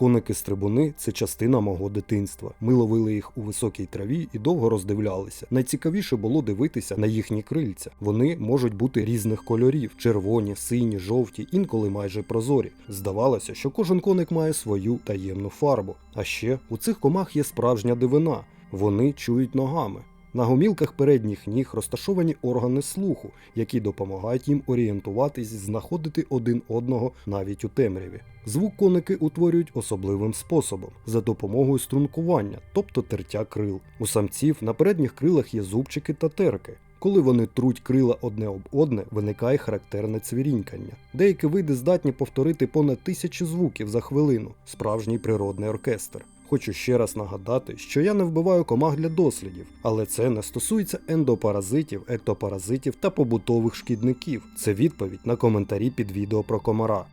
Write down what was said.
Коники-стрибуни це частина мого дитинства. Ми ловили їх у високій траві і довго роздивлялися. Найцікавіше було дивитися на їхні крильця. Вони можуть бути різних кольорів: червоні, сині, жовті, інколи майже прозорі. Здавалося, що кожен коник має свою таємну фарбу. А ще у цих комах є справжня дивина. Вони чують ногами. На гомілках передніх ніг розташовані органи слуху, які допомагають їм орієнтуватись, знаходити один одного навіть у темряві. Звук коники утворюють особливим способом за допомогою стрункування, тобто тертя крил. У самців на передніх крилах є зубчики та терки. Коли вони труть крила одне об одне, виникає характерне цвірінькання. Деякі види здатні повторити понад тисячу звуків за хвилину справжній природний оркестр. Хочу ще раз нагадати, що я не вбиваю комах для дослідів, але це не стосується ендопаразитів, ектопаразитів та побутових шкідників. Це відповідь на коментарі під відео про комара.